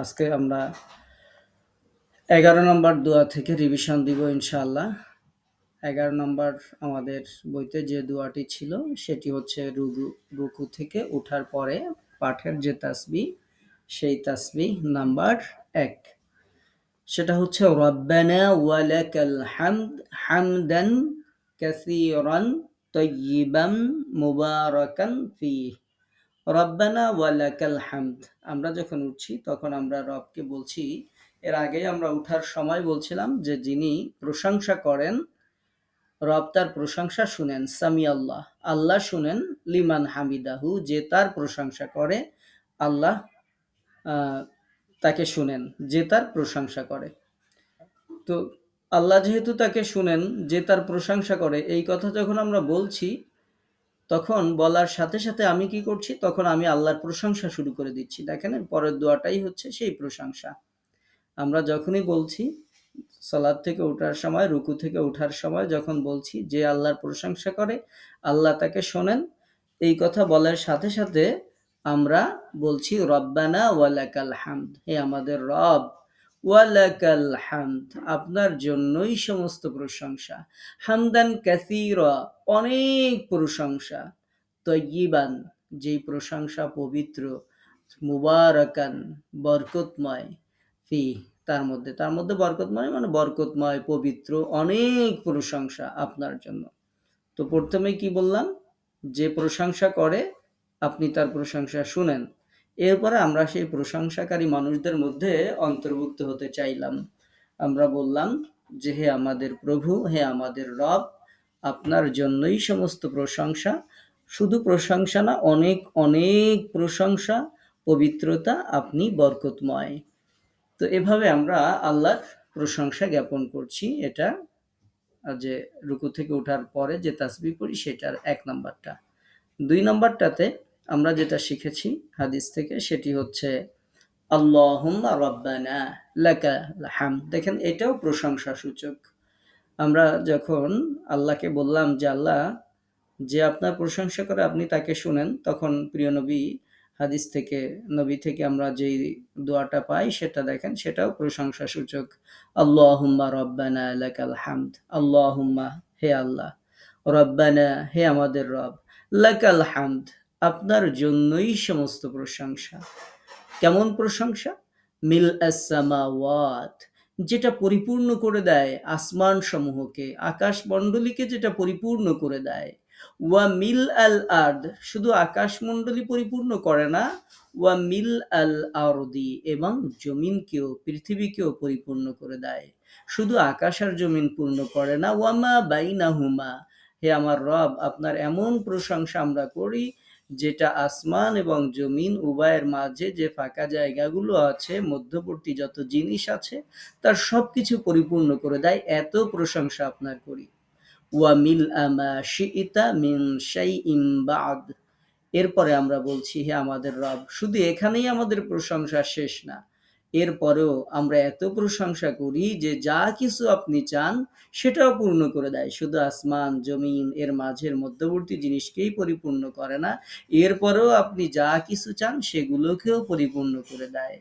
আজকে আমরা এগারো নম্বর দোয়া থেকে রিভিশন দিব ইনশাআল্লাহ। এগারো নম্বর আমাদের বইতে যে দোয়াটি ছিল, সেটি হচ্ছে রুগু রুকু থেকে ওঠার পরে পাঠের যে তাসবি সেই তাসবি নাম্বার এক। সেটা হচ্ছে, রব্বানা ওয়ালাকাল হামদ হামদান কাসীরান তয়্যিবান মুবারাকান ফিহ। রব্বানা ওয়ালাকাল হামদ। আমরা যখন উঠছি, তখন আমরা রবকে বলছি, এর আগে আমরা উঠার সময় বলছিলাম যে যিনি প্রশংসা করেন, রব তার প্রশংসা শুনেন, সামি আল্লাহ। আল্লাহ শুনেন, লিমান হামিদাহু, যে তার প্রশংসা করে, আল্লাহ তাকে শুনেন, যে তার প্রশংসা করে। তো আল্লাহ যেহেতু তাকে শুনেন, যে তার প্রশংসা করে, এই কথা যখন আমরা বলছি তখন বলার সাথে সাথে আমি কি করছি? তখন আমি আল্লাহর প্রশংসা শুরু করে দিচ্ছি। দেখেন পরের দোয়াটাই হচ্ছে সেই প্রশংসা। আমরা যখনই বলছি সালাদ থেকে ওঠার সময়, রুকু থেকে ওঠার সময় যখন বলছি যে আল্লাহর প্রশংসা করে, আল্লাহ তাকে শোনেন, এই কথা বলার সাথে সাথে আমরা বলছি, রব্বানা ওয়ালাকাল হামদ। হে আমাদের রব ওয়ালাকাল হামদ, আপনার জন্যই সমস্ত প্রশংসা। হামদান ক্যাসিরা অনেক প্রশংসা। তয়িবান, যেই প্রশংসা পবিত্র, মুবারকান, বরকতময়, ফি, তার মধ্যে। তার মধ্যে বরকতময় মানে বরকতময়, পবিত্র, অনেক প্রশংসা আপনার জন্য। তো প্রথমে কি বললাম? যে প্রশংসা করে, আপনি তার প্রশংসা শুনেন। এরপরে আমরা সেই প্রশংসাকারী মানুষদের মধ্যে অন্তর্ভুক্ত হতে চাইলাম। আমরা বললাম যে, হে আমাদের প্রভু, হে আমাদের রব, আপনার জন্যই সমস্ত প্রশংসা। শুধু প্রশংসা না, অনেক অনেক প্রশংসা, পবিত্রতা আপনি বরকতময়। তো এভাবে আমরা আল্লাহর প্রশংসা জ্ঞাপন করছি। এটা যে রুকু থেকে ওঠার পরে যে তাসবি পড়ি, সেটার এক নাম্বারটা। দুই নাম্বারটাতে আমরা যেটা শিখেছি হাদিস থেকে সেটি হচ্ছে, আল্লাহুম্মা রব্বানা লাকা হাম দেখেন, এটাও প্রশংসা সূচক আমরা যখন আল্লাহকে বললাম যে, আল্লাহ, যে আপনার প্রশংসা করে আপনি তাকে শুনেন, তখন প্রিয় নবী, হাদিস থেকে, নবী থেকে আমরা যেই দোয়াটা পাই সেটা দেখেন, সেটাও প্রশংসা সূচক আল্লাহুম্মা রব্বানা লাকাল হামদ আল্লাহুম্মা, হে আল্লাহ। রব্বানা, হে আমাদের রব। লাকাল হামদ আপনার জন্যই সমস্ত প্রশংসা। কেমন প্রশংসা? মিল আসামাওয়াত যেটা পরিপূর্ণ করে দেয় আসমান সমূহকে আকাশ মণ্ডলীকে যেটা পরিপূর্ণ করে দেয়। ওয়া মিল আল আর্দ শুধু আকাশমণ্ডলী পরিপূর্ণ করে না, ওয়া মিল আল আরদি এবং জমিনকেও, পৃথিবীকেও পরিপূর্ণ করে দেয়। শুধু আকাশ আর জমিন পূর্ণ করে না ওয়ামা বাইনা হুমা হে আমার রব, আপনার এমন প্রশংসা আমরা করি যেটা আসমান এবং জমিন উভয়ের মাঝে যে ফাঁকা জায়গাগুলো আছে, মধ্যবর্তী যত জিনিস আছে, তার সব কিছু পরিপূর্ণ করে দেয়। এত প্রশংসা আপনার করি। ওয়ামিল আমা শিইতা মিন শাই এরপরে আমরা বলছি, হে আমাদের রব, শুধু এখানেই আমাদের প্রশংসা শেষ না। এরপরেও আমরা এত প্রশংসা করি যে যা কিছু আপনি চান সেটাও পূর্ণ করে দেয়। শুধু আসমান, জমিন, এর মাঝের মধ্যবর্তী জিনিসকেই পরিপূর্ণ করে না, এরপরেও আপনি যা কিছু চান সেগুলোকেও পরিপূর্ণ করে দেয়।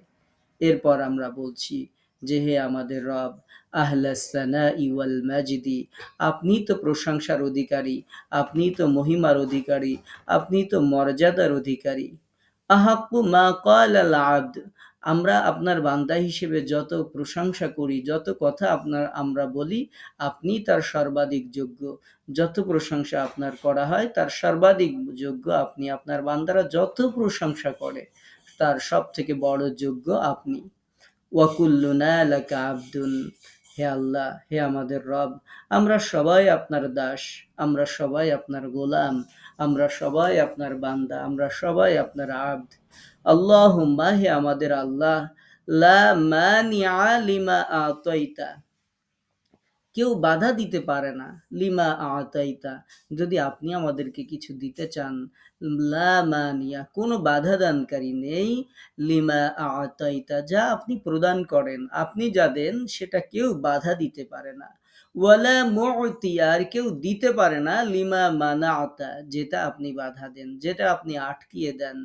এরপর আমরা বলছি যে হে আমাদের রব আহলাসানা ইওয়াল মাজিদি, আপনি তো প্রশংসার অধিকারী, আপনি তো মহিমার অধিকারী, আপনি তো মর্যাদার অধিকারী। আহাক্কু মা কাল আল আব্দ আমরা আপনার বান্দা হিসেবে যত প্রশংসা করি, যত কথা আপনার, আমরা বলি, আপনি তার সর্বাধিক যোগ্য। যত প্রশংসা আপনার করা হয়, তার সর্বাধিক যোগ্য আপনি। আপনার বান্দারা যত প্রশংসা করে, তার সব থেকে বড় যোগ্য আপনি। ওয়াকুল্লুনা আব্দুল হে আল্লাহ, হে আমাদের রব, আমরা সবাই আপনার দাস, আমরা সবাই আপনার গোলাম, আমরা সবাই আপনার বান্দা, আমরা সবাই আপনার আব্দ। আল্লাহ হে আমাদের আল্লাহ, লা মানিআ লিমা আতাইতা। কেউ বাধা দিতে পারে না, লিমা আতাইতা। যদি আপনি আমাদেরকে কিছু দিতে চান, লা মানিয়া কোনো বাধা দানকারী নেই, লিমা আতাইতা, যা আপনি প্রদান করেন। আপনি যা দেন, সেটা কেউ বাধা দিতে পারে না। ওয়ালা মুতি আর কেউ দিতে পারে না, লিমা মানা আতা যেটা আপনি বাধা দেন, যেটা আপনি আটকিয়ে দেন,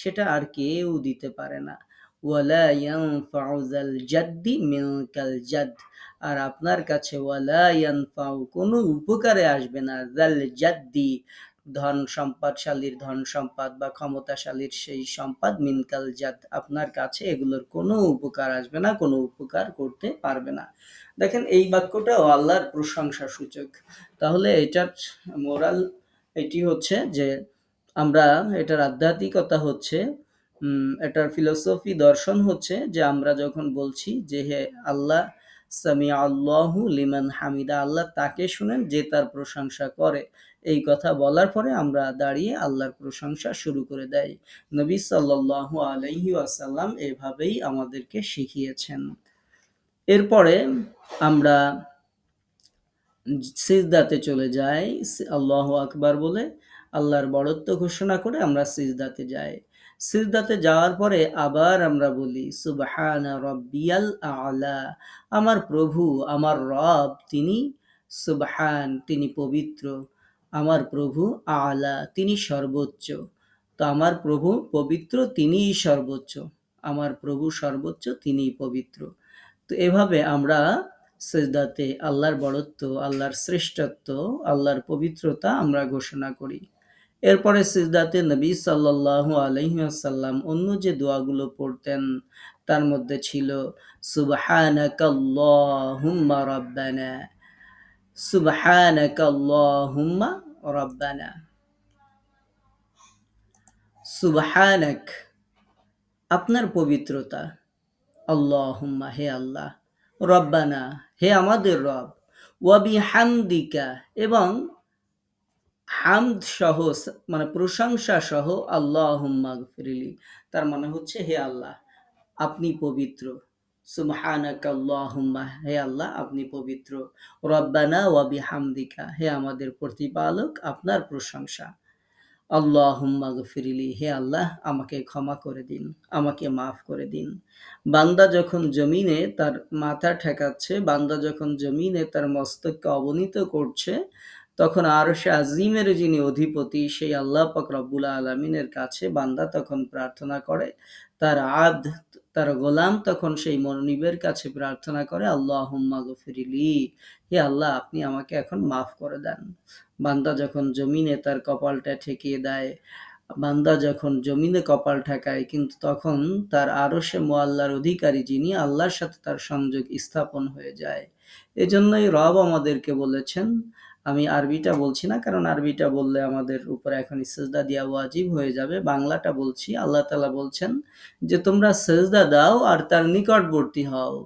সেটা আর কেউ দিতে পারে না। ওয়ালা ইয়ানফাউ যাল জাদ্দি মিনকাল জাদ, আর আপনার কাছে ওয়ালা ইয়ানফাউ কোনো উপকারে আসবে না জাল জাদ্দি ধন সম্পদশালীর ধন সম্পদ বা ক্ষমতাশালীর সেই সম্পদ, মিনকাল জাদ আপনার কাছে এগুলোর কোনো উপকার আসবে না, কোনো উপকার করতে পারবে না। দেখেন, এই বাক্যটাও আল্লাহর প্রশংসা সূচক। তাহলে এটার মোরাল এটি হচ্ছে যে আমরা এটার আধ্যাত্মিকতা হচ্ছে এটার ফিলোসফি দর্শন হচ্ছে যে আমরা যখন বলছি যে হে আল্লাহ সামি আল্লাহু লিমান হামিদা। আল্লাহ তাকে শুনেন যে তার প্রশংসা করে। এই কথা বলার পরে আমরা দাঁড়িয়ে আল্লাহর প্রশংসা শুরু করে দেয় নবী সাল্লাল্লাহু আলাইহি আসাল্লাম এভাবেই আমাদেরকে শিখিয়েছেন। এরপরে আমরা সিজদাতে চলে যাই। আল্লাহ আকবার বলে আল্লাহর বড়ত্ব ঘোষণা করে আমরা সিজদাতে যাই। সিজদাতে যাওয়ার পরে আবার আমরা বলি, সুবহান রব্বিয়াল আলা। আমার প্রভু, আমার রব, তিনি সুবহান, তিনি পবিত্র। আমার প্রভু আলা, তিনি সর্বোচ্চ। তো আমার প্রভু পবিত্র, তিনিই সর্বোচ্চ। আমার প্রভু সর্বোচ্চ, তিনিই পবিত্র। তো এভাবে আমরা সেজদাতে আল্লাহর বড়ত্ব, আল্লাহর শ্রেষ্ঠত্ব, আল্লাহর পবিত্রতা আমরা ঘোষণা করি। এরপরে সিজদাতে নবী সাল্লাহ আলহিহাসাল্লাম অন্য যে দোয়াগুলো পড়তেন, তার মধ্যে ছিল, সুবহানাকাল্লাহুম্মা রব্বানা সুবহানাকাল্লাহুম্মা রব্বানা, সুবহানাক, আপনার পবিত্রতা, আল্লাহুম্মা, হে আল্লাহ, রব্বানা, হে আমাদের রব ওয়াবি হামদিকা এবং হামদ সহ মানে প্রশংসা সহ আল্লাহ ফিরিলি তার মানে হচ্ছে, হে আল্লাহ, আপনি পবিত্র। সুবহানাকাল্লাহুম্মা হে আল্লাহ, আপনি পবিত্র। রব্বানা ওয়াবি হামদিকা হে আমাদের প্রতিপালক, আপনার প্রশংসা। আল্লাহুম্মা গফিরিলি, হে আল্লাহ, আমাকে ক্ষমা করে দিন, আমাকে মাফ করে দিন। বান্দা যখন জমিনে তার মাথা ঠেকাচ্ছে, বান্দা যখন জমিনে তার মস্তককে অবনীত করছে তখন সে আজিমের যিনি অধিপতি, সেই আল্লাহ পাক রব্বুল আলমিনের কাছে বান্দা তখন প্রার্থনা করে। তার আদ, তার গোলাম তখন সেই মনিবের কাছে প্রার্থনা করে আল্লাহ গফিরিলি, হে আল্লাহ, আপনি আমাকে এখন মাফ করে দেন। বান্দা যখন জমিনে তার কপালটা ঠেকিয়ে দেয়, বান্দা যখন জমিনে কপাল ঠেকায়, কিন্তু তখন তার আরও সে মোয়াল্লার অধিকারী যিনি, আল্লাহর সাথে তার সংযোগ স্থাপন হয়ে যায়। এজন্যই রব আমাদেরকে বলেছেন আমি আরবিটা বলছি না, কারণ আরবিটা বললে আমাদের উপরে এখন সেজদা দেওয়া ওয়াজিব হয়ে যাবে। বাংলাটা বলছি, আল্লাহ তালা বলছেন যে, তোমরা সেজদা দাও আর তার নিকটবর্তী হও।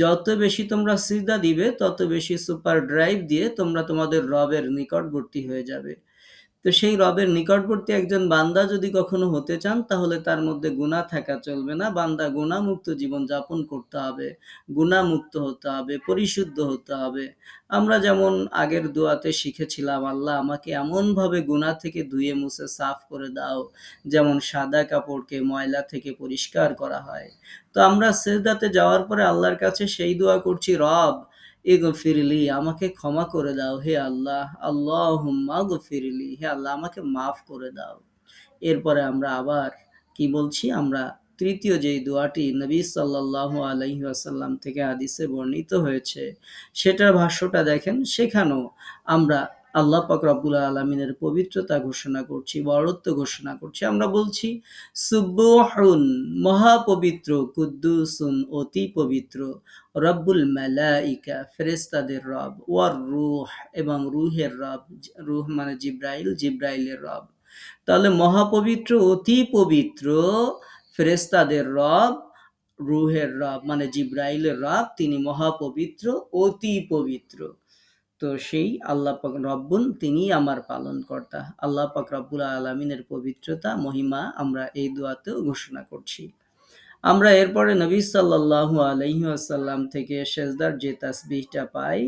যত বেশি তোমরা সিজদা দিবে, তত বেশি সুপার ড্রাইভ দিয়ে তোমরা তোমাদের রবের নিকটবর্তী হয়ে যাবে। তো সেই রবের নিকটবর্তী একজন বান্দা যদি কখনো হতে চান, তাহলে তার মধ্যে গুণা থাকা চলবে না। বান্দা গুণামুক্ত জীবন যাপন করতে হবে গুণামুক্ত হতে হবে, পরিশুদ্ধ হতে হবে। আমরা যেমন আগের দোয়াতে শিখেছিলাম, আল্লাহ আমাকে এমনভাবে গুণা থেকে ধুয়ে মুছে সাফ করে দাও, যেমন সাদা কাপড়কে ময়লা থেকে পরিষ্কার করা হয়। তো আমরা সেজদাতে যাওয়ার পরে আল্লাহর কাছে সেই দোয়া করছি, রব ইগফিরলি, আমাকে ক্ষমা করে দাও, হে আল্লাহ। আল্লাহ গো ফিরলি হে আল্লাহ, আমাকে মাফ করে দাও। এরপরে আমরা আবার কি বলছি? আমরা তৃতীয় যেই দোয়াটি নবী সাল্লাহ আলহি আসাল্লাম থেকে আদিসে বর্ণিত হয়েছে, সেটার ভাষ্যটা দেখেন, সেখানেও আমরা আল্লাহ পাক রব্বুল আলমিনের পবিত্রতা ঘোষণা করছি বড়ত্ব ঘোষণা করছি। আমরা বলছি সুব্বহুন মহাপবিত্র, কুদ্দুসুন, অতি পবিত্র, রব্বুল মালাইকা ফেরেস্তাদের রব, ওয়ার রুহ এবং রুহের রব, রুহ মানে জিব্রাইল, জিব্রাইলের রব। তাহলে মহাপবিত্র, অতি পবিত্র ফেরেস্তাদের রব, রুহের রব মানে জিব্রাইলের রব, তিনি মহাপবিত্র, অতি পবিত্র। তো সেই আল্লাহ পাক রব্বুন তিনি আমার পালন কর্তা আল্লাহ পাক রব্বুল আলমিনের পবিত্রতা, মহিমা আমরা এই দোয়াতেও ঘোষণা করছি। আমরা এরপরে নবী সাল্লাহ আলহি আসাল্লাম থেকে শেজদার যে তাসবিহটা পাই,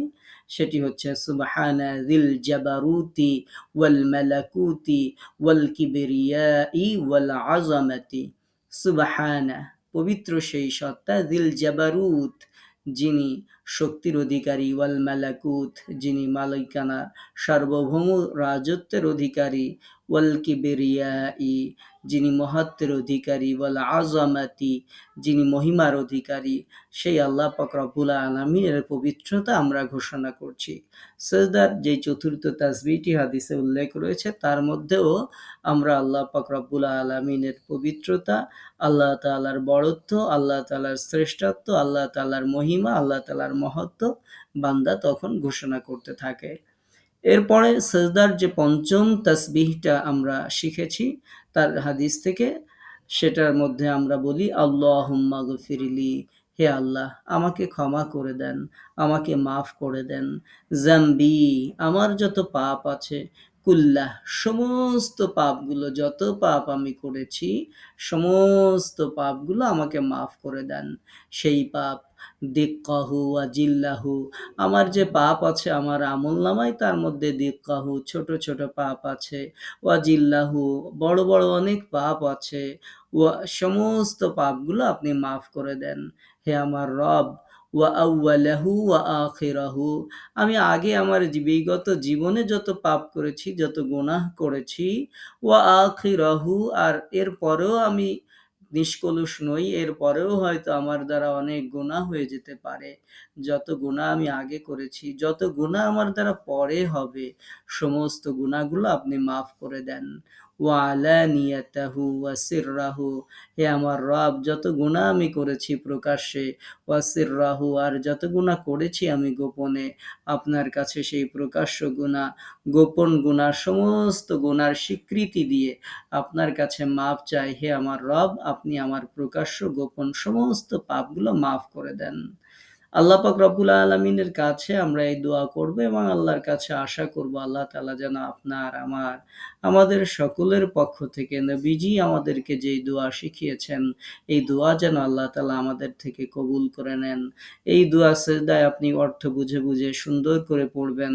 সেটি হচ্ছে, সুবহানা জাবারুতি ওয়াল মালাকুতি ওয়াল কিবরিয়াই ওয়াল আজামাতি সুবহানা, পবিত্র সেই সত্তা দিল জাবারুত, যিনি শক্তির অধিকারী ওয়াল মালাকুত যিনি মালিকানা সার্বভৌম রাজত্বের অধিকারী ওয়াল কিবেরিয়াই, যিনি মহত্বের অধিকারী, ওয়াল আজামাতি যিনি মহিমার অধিকারী, সেই আল্লাহ রব্বুল আলমিনের পবিত্রতা আমরা ঘোষণা করছি। সজদার যে চতুর্থ তাসবিটি হাদিসে উল্লেখ রয়েছে, তার মধ্যেও আমরা আল্লাহ রব্বুল আলমিনের পবিত্রতা, আল্লাহ তালার বড়ত্ব আল্লাহ তালার শ্রেষ্ঠত্ব, আল্লাহ তালার মহিমা, আল্লাহ তালার মহত্ব বান্দা তখন ঘোষণা করতে থাকে। এরপরে সজদার যে পঞ্চম তসবিহটা আমরা শিখেছি তার হাদিস থেকে, সেটার মধ্যে আমরা বলি আল্লাহ গফিরিলি, হে আল্লাহ, আমাকে ক্ষমা করে দেন, আমাকে মাফ করে দেন। জাম্বি, আমার যত পাপ আছে, কুল্লাহ, সমস্ত পাপগুলো, যত পাপ আমি করেছি, সমস্ত পাপগুলো আমাকে মাফ করে দেন। সেই পাপ দিক্কাহু জিল্লাহু। আমার যে পাপ আছে, আমার আমল নামায় তার মধ্যে দিক্কাহু, ছোট ছোট পাপ আছে। ওয়াজিল্লাহু বড় বড় অনেক পাপ আছে। ওয়া সমস্ত পাপগুলো আপনি মাফ করে দেন। হে আমার রব, ওয়া আউ্লাহু ওয়া আখিরাহু। আমি আগে আমার বিগত জীবনে যত পাপ করেছি, যত গুনাহ করেছি, ওয়া আখিরাহু, আর এর পরেও আমি নিষ্কলুষ নই, এরপরেও হয়তো আমার দ্বারা অনেক গুণা হয়ে যেতে পারে। যত গুণা আমি আগে করেছি, যত গুণা আমার দ্বারা পরে হবে, সমস্ত গুণাগুলো আপনি মাফ করে দেন। ওয়ালানিয়াতাহু ওয়াসিররাহু। হে আমার রব, যত গুণা আমি করেছি প্রকাশ্যে, ওয়াসিররাহু, আর যত গুণা করেছি আমি গোপনে, আপনার কাছে সেই প্রকাশ্য গুণা গোপন গুণা সমস্ত গুণার স্বীকৃতি দিয়ে আপনার কাছে মাপ চাই। হে আমার রব, আপনি আমার প্রকাশ্য গোপন সমস্ত পাপগুলো মাফ করে দেন। আল্লাহ পাক রব্বুল আলমিনের কাছে আমরা এই দোয়া করব এবং আল্লাহর কাছে আশা করব আল্লাহ তালা যেন আপনার, আমার, আমাদের সকলের পক্ষ থেকে নবীজি আমাদেরকে যেই দোয়া শিখিয়েছেন, এই দোয়া যেন আল্লাহ তালা আমাদের থেকে কবুল করে নেন। এই দোয়া সেজদায় আপনি অর্থ বুঝে বুঝে সুন্দর করে পড়বেন।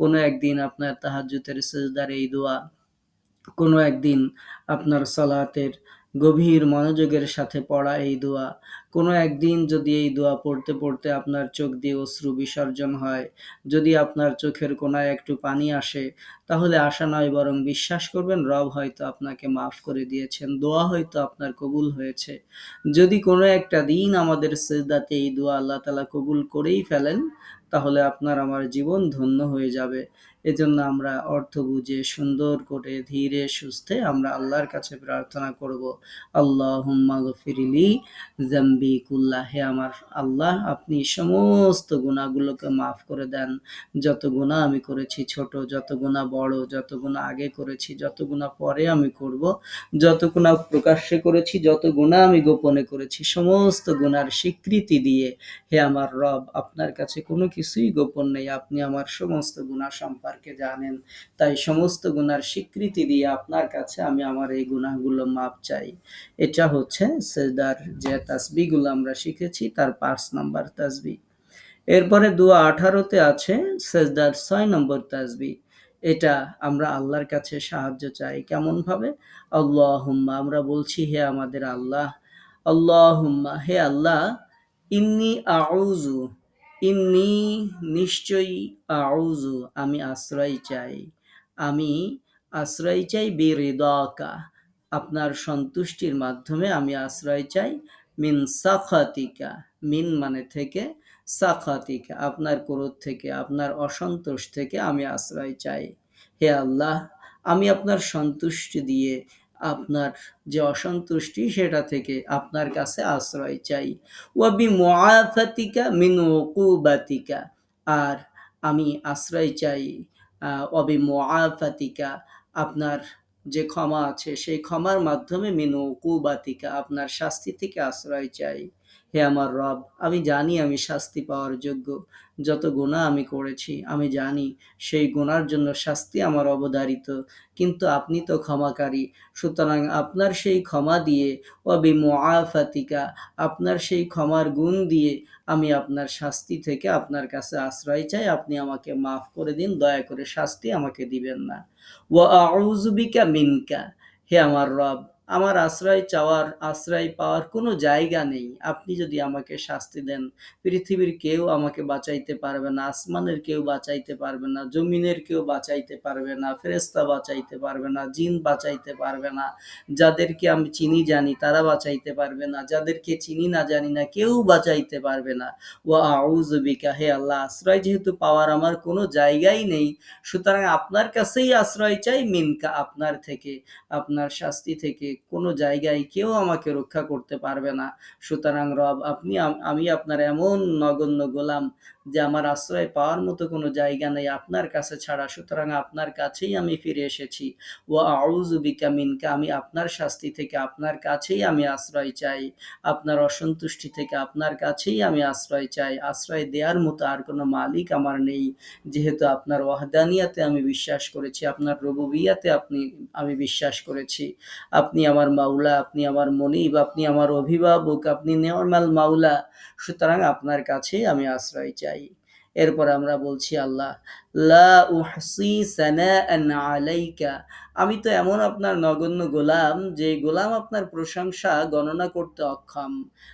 কোনো একদিন আপনার তাহাজুতের সেজদার এই দোয়া, কোনো একদিন আপনার সলাতের গভীর মনোযোগের সাথে পড়া এই দোয়া। কোনো একদিন যদি এই দোয়া পড়তে পড়তে আপনার চোখ দিয়ে অশ্রু বিসর্জন হয়, যদি আপনার চোখের কোনায় একটু পানি আসে, তাহলে আশা নয় বরং বিশ্বাস করবেন রব হয়তো আপনাকে মাফ করে দিয়েছেন, দোয়া হয়তো আপনার কবুল হয়েছে। যদি কোনো একটা দিন আমাদের সেজদাতে এই দোয়া আল্লাহ তালা কবুল করেই ফেলেন, তাহলে আপনার আমার জীবন ধন্য হয়ে যাবে। এজন্য আমরা অর্থ বুঝে সুন্দর করে ধীরে সুস্থে আমরা আল্লাহর কাছে প্রার্থনা করব। আল্লাহ গফিরিলি জাম্বি কুল্লাহ হে আমার আল্লাহ, আপনি সমস্ত গুণাগুলোকে মাফ করে দেন। যত গুণা আমি করেছি ছোট, যত গুণা বড়, যত গুণা আগে করেছি, যত গুণা পরে আমি করব। যত গুণা প্রকাশ্যে করেছি, যত গুণা আমি গোপনে করেছি, সমস্ত গুণার স্বীকৃতি দিয়ে হে আমার রব, আপনার কাছে কোনো কিছুই গোপন নেই। আপনি আমার সমস্ত গুণা সম্পর্কে জানেন। তাই সমস্ত গুণার স্বীকৃতি দিয়ে আপনার কাছে আমি আমার এই গুণাগুলো মাপ চাই। এটা হচ্ছে সেদার যে তাসবিগুলো আমরা শিখেছি, তার পাঁচ নাম্বার তাসবি এরপরে দু আঠারোতে আছে সেজদার ছয় নম্বর তাসবি এটা আমরা আল্লাহর কাছে সাহায্য চাই কেমনভাবে? আল্লাহ হুম্মা আমরা বলছি, হে আমাদের আল্লাহ। আল্লাহ হুম্মা হে আল্লাহ, ইন্নি আউজু ইন্নি নিশ্চয়ই আউজু আমি আশ্রয় চাই। আমি আশ্রয় চাই বেরেদকা, আপনার সন্তুষ্টির মাধ্যমে আমি আশ্রয় চাই মিন সাখাতিকা, মিন মানে থেকে সাখাতিকা, আপনার ক্রোধ থেকে, আপনার অসন্তোষ থেকে আমি আশ্রয় চাই। হে আল্লাহ, আমি আপনার সন্তুষ্টি দিয়ে আপনার যে অসন্তুষ্টি সেটা থেকে আপনার কাছে আশ্রয় চাই। ওয়াবি মোয়াফাতিকা মিন ওকুবাতিকা আর আমি আশ্রয় চাই অবি মোয়াফাতিকা আপনার যে ক্ষমা আছে সেই ক্ষমার মাধ্যমে মিনু কুবাতিকা আপনার শাস্তি থেকে আশ্রয় চাই। হে আমার রব, আমি জানি আমি শাস্তি পাওয়ার যোগ্য। যত গুণা আমি করেছি, আমি জানি সেই গুণার জন্য শাস্তি আমার অবধারিত। কিন্তু আপনি তো ক্ষমাকারী, সুতরাং আপনার সেই ক্ষমা দিয়ে অবি মোয়াফাতিকা আপনার সেই ক্ষমার গুণ দিয়ে আমি আপনার শাস্তি থেকে আপনার কাছে আশ্রয় চাই। আপনি আমাকে মাফ করে দিন, দয়া করে শাস্তি আমাকে দিবেন না। ও আউজুবিকা মিনকা, হে আমার রব আমার আশ্রয় চাওয়ার, আশ্রয় পাওয়ার কোনো জায়গা নেই। আপনি যদি আমাকে শাস্তি দেন, পৃথিবীর কেউ আমাকে বাঁচাইতে পারবে না, আসমানের কেউ বাঁচাইতে পারবে না, জমিনের কেউ বাঁচাইতে পারবে না ফেরেস্তা বাঁচাইতে পারবে না, জিন বাঁচাইতে পারবে না, যাদেরকে আমি চিনি জানি তারা বাঁচাইতে পারবে না, যাদেরকে চিনি না জানি না কেউ বাঁচাইতে পারবে না। ও আউজবিকা হে আল্লাহ, আশ্রয় যেহেতু পাওয়ার আমার কোনো জায়গাই নেই, সুতরাং আপনার কাছেই আশ্রয় চাই, মিনকা আপনার থেকে, আপনার শাস্তি থেকে কোনো জায়গায় কেউ আমাকে রক্ষা করতে পারবে না। সুতরাং রব, আপনি আমি আপনার এমন নগণ্য গোলাম যে আমার আশ্রয় পাওয়ার মতো কোনো জায়গা নেই আপনার কাছে ছাড়া, সুতরাং আপনার কাছেই আমি ফিরে এসেছি। ও আউজুবিকা মিনকা, আমি আপনার শাস্তি থেকে আপনার কাছেই আমি আশ্রয় চাই। আপনার অসন্তুষ্টি থেকে আপনার কাছেই আমি আশ্রয় চাই। আশ্রয় দেওয়ার মতো আর কোনো মালিক আমার নেই। যেহেতু আপনার ওয়াহদানিয়াতে আমি বিশ্বাস করেছি, আপনার রবুবিয়াতে আপনি, আমি বিশ্বাস করেছি। আপনি আমার মাওলা, আপনি আমার মনিব, আপনি আমার অভিভাবক, আপনি নর্মাল মাওলা, সুতরাং আপনার কাছেই আমি আশ্রয় চাই। এরপর আমরা বলছি আল্লাহ, লা আলাইকা। আমি তো এমন আপনার নগণ্য গোলাম যে গোলাম আপনার প্রশংসা গণনা করতে অক্ষম।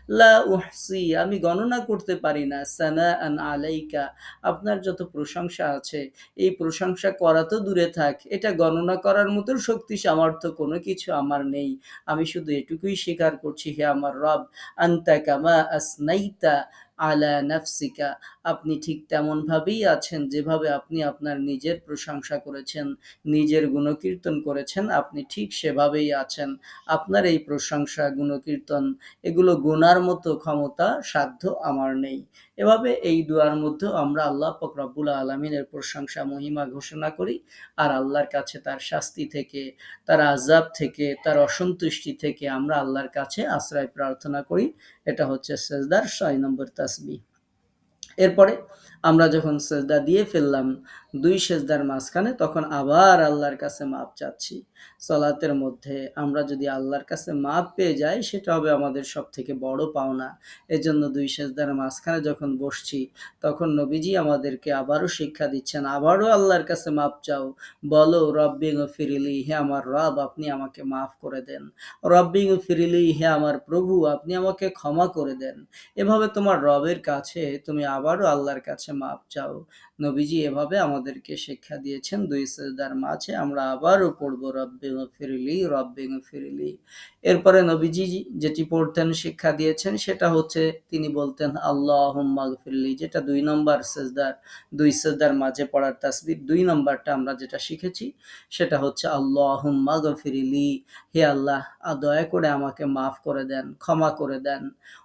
লা উহসি, আমি গণনা করতে পারি না, সানাআন আলাইকা। আপনার যত প্রশংসা আছে, এই প্রশংসা করা তো দূরে থাক, এটা গণনা করার মতো শক্তি, সামর্থ্য কোনো কিছু আমার নেই। আমি শুধু এটুকুই স্বীকার করছি, হে আমার রব, আন্তা কামা আসনাইতা। আলা নাফসিকা, আপনি ঠিক তেমনভাবেই আছেন যেভাবে আপনি আপনার নিজের প্রশংসা করেছেন, নিজের গুণকীর্তন করেছেন, আপনি ঠিক সেভাবেই আছেন। আপনার এই প্রশংসা, গুণকীর্তন, এগুলো গুনার মতো ক্ষমতা, সাধ্য আমার নেই। এভাবে এই দুয়ার মধ্যে আমরা আল্লাহ ফকরাবুল আলমিনের প্রশংসা, মহিমা ঘোষণা করি আর আল্লাহর কাছে তার শাস্তি থেকে, তার আজাব থেকে, তার অসন্তুষ্টি থেকে আমরা আল্লাহর কাছে আশ্রয় প্রার্থনা করি। এটা হচ্ছে সেজদার ছয় নম্বর তাসবি এরপরে আমরা যখন সেজদা দিয়ে ফেললাম দুই সেজদার মাঝখানে, তখন আবার আল্লাহর কাছে মাপ চাচ্ছি। সলাতের মধ্যে আমরা যদি আল্লাহর কাছে মাপ পেয়ে যাই, সেটা হবে আমাদের সব থেকে বড় পাওনা। এজন্য দুই সেজদার মাঝখানে যখন বসছি, তখন নবীজি আমাদেরকে আবারও শিক্ষা দিচ্ছেন, আবারও আল্লাহর কাছে মাপ চাও। বলো, রব্বিং ফিরিলি হে আমার রব, আপনি আমাকে মাফ করে দেন। রব্বিং ফিরিলি হে আমার প্রভু, আপনি আমাকে ক্ষমা করে দেন। এভাবে তোমার রবের কাছে তুমি আবারও আল্লাহর কাছে মাপ চাও। নবীজি এভাবে আমাদেরকে শিক্ষা দিয়েছেন, দুই সেজদার মাঝে আমরা আবারও পড়ব, রব্বে ফিরিলি রব্বে ফিরিলি এরপরে নবীজি যেটি পড়তেন, শিক্ষা দিয়েছেন, সেটা হচ্ছে তিনি বলতেন আল্লাহ ফিরলি যেটা দুই নম্বর সেজদার দুই সেজদার মাঝে পড়ার তাসবির দুই নম্বরটা আমরা যেটা শিখেছি, সেটা হচ্ছে আল্লাহ ফিরিলি হে আল্লাহ দয়া করে আমাকে মাফ করে দেন, ক্ষমা করে দেন।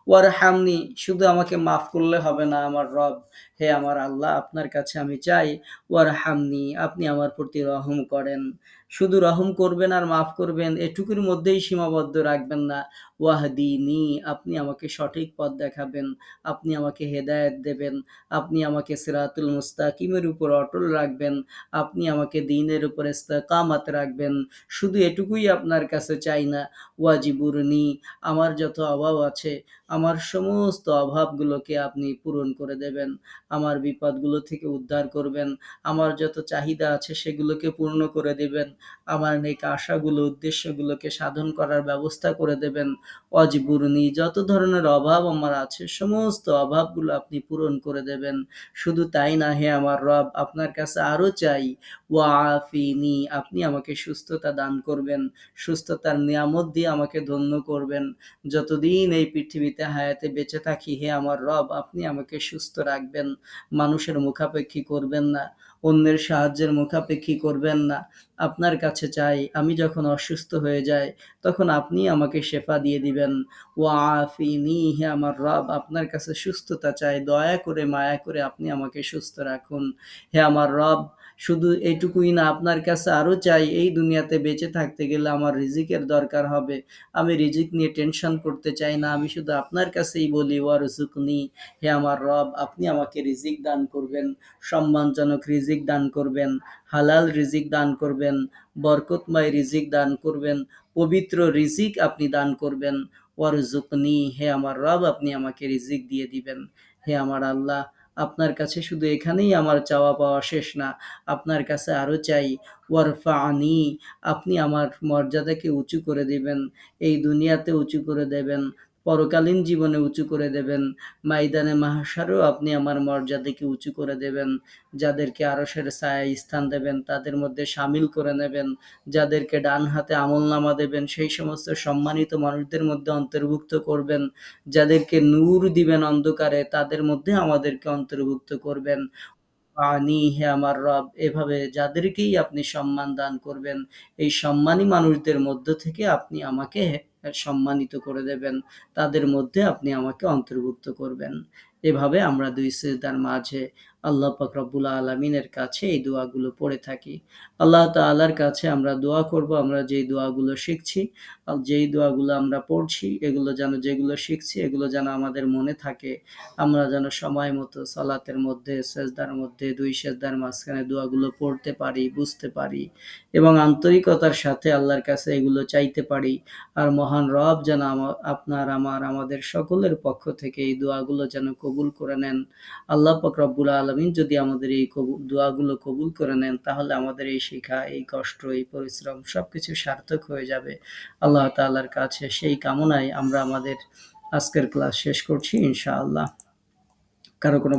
ওয়ার হামনি শুধু আমাকে মাফ করলে হবে না আমার রব। হে আমার আল্লাহ, আপনার কাছে আমি চাই ওয়ার হামনি আপনি আমার প্রতি রহম করেন। শুধু রহম করবেন আর মাফ করবেন, এটুকুর মধ্যেই সীমাবদ্ধ রাখবেন না। ওয়াহদিনি, আপনি আমাকে সঠিক পথ দেখাবেন, আপনি আমাকে হেদায়েত দেবেন, আপনি আমাকে সিরাতুল মুস্তাকিমের উপর অটল রাখবেন, আপনি আমাকে দিনের উপর ইস্তেকামাত রাখবেন। শুধু এটুকুই আপনার কাছে চাই না। ওয়াজিবুরনি, আমার যত অভাব আছে, আমার সমস্ত অভাবগুলোকে আপনি পূরণ করে দেবেন। আমার বিপদগুলো থেকে উদ্ধার করবেন, আমার যত চাহিদা আছে সেগুলোকে পূর্ণ করে দেবেন। আমার নেক আশাগুলো, উদ্দেশ্যগুলোকে সাধন করার ব্যবস্থা করে দেবেন। অজবুরনি যত ধরনের অভাব আমার আছে, সমস্ত অভাবগুলো আপনি পূরণ করে দেবেন। শুধু তাই না হে আমার রব, আপনার কাছে আরও চাই। ওয়াফিনি আপনি আমাকে সুস্থতা দান করবেন। সুস্থতার নিয়ামত দিয়ে আমাকে ধন্য করবেন। যতদিন এই পৃথিবীতে হায়াতে বেঁচে থাকি হে আমার রব, আপনি আমাকে সুস্থ রাখবেন। মানুষের মুখাপেক্ষী করবেন না। অন্যের সাহায্যের মুখাপেক্ষি করবেন না? আপনার কাছে চাই, আমি যখন অসুস্থ হয়ে যাই, তখন আপনি আমাকে শেফা দিয়ে দিবেন। ও আফিনি হে আমার রব আপনার কাছে সুস্থতা চাই, দয়া করে, মায়া করে আপনি আমাকে সুস্থ রাখুন। হে আমার রব শুধু এইটুকুই না, আপনার কাছে আরও চাই, এই দুনিয়াতে বেঁচে থাকতে গেলে আমার রিজিকের দরকার হবে। আমি রিজিক নিয়ে টেনশন করতে চাই না, আমি শুধু আপনার কাছেই বলি ওয়ার নি হে আমার রব, আপনি আমাকে রিজিক দান করবেন, সম্মানজনক রিজিক দান করবেন, হালাল রিজিক দান করবেন, বরকতময় রিজিক দান করবেন, পবিত্র রিজিক আপনি দান করবেন। ওয়ারজুকনি হে আমার রব, আপনি আমাকে রিজিক দিয়ে দিবেন। হে আমার আল্লাহ আপনার কাছে শুধু এখানেই আমার চাওয়া পাওয়া শেষ না, আপনার কাছে আরও চাই। ওয়ারফা আনি আপনি আমার মর্যাদাকে উঁচু করে দেবেন, এই দুনিয়াতে উঁচু করে দেবেন। পরকালীন জীবনে উঁচু করে দেবেন। মাইদানে মাহাসারেও আপনি আমার মর্যাদাকে উঁচু করে দেবেন। যাদেরকে আরশের ছায়ায় স্থান দেবেন, তাদের মধ্যে সামিল করে নেবেন। যাদেরকে ডান হাতে আমল নামা দেবেন, সেই সমস্ত সম্মানিত মানুষদের মধ্যে অন্তর্ভুক্ত করবেন। যাদেরকে নূর দিবেন অন্ধকারে, তাদের মধ্যে আমাদেরকে অন্তর্ভুক্ত করবেন। আনি হে আমার রব, এভাবে যাদেরকেই আপনি সম্মান দান করবেন, এই সম্মানী মানুষদের মধ্য থেকে আপনি আমাকে সম্মানিত করে দেবেন। তাদের মধ্যে আপনি আমাকে অন্তর্ভুক্ত করবেন। এভাবে আমরা দুই সিজদার মাঝে আল্লাহ পাক রব্বুল আলমিনের কাছে এই দোয়াগুলো পড়ে থাকি। আল্লাহ তাআলার কাছে আমরা দোয়া করব, আমরা যেই দোয়াগুলো শিখছি যেই দোয়াগুলো আমরা পড়ছি, এগুলো যেন যেগুলো শিখছি, এগুলো যেন আমাদের মনে থাকে। আমরা যেন সময় মতো সালাতের মধ্যে, সেজদার মধ্যে, দুই সেজদার মাঝখানে দোয়াগুলো পড়তে পারি, বুঝতে পারি এবং আন্তরিকতার সাথে আল্লাহর কাছে এগুলো চাইতে পারি। আর মহান রব যেন আপনার, আমার, আমাদের সকলের পক্ষ থেকে এই দোয়াগুলো যেন কবুল করে নেন। আল্লাহ পাক রব্বুল আলমিন যদি আমাদের এই কবুল দোয়াগুলো কবুল করে নেন, তাহলে আমাদের এই শিক্ষা, এই কষ্ট, এই পরিশ্রম সব কিছু সার্থক হয়ে যাবে। আল্লাহ তাল্লার কাছে সেই কামনায় আমরা আমাদের আজকের ক্লাস শেষ করছি, ইনশাআল্লাহ। কারও কোনো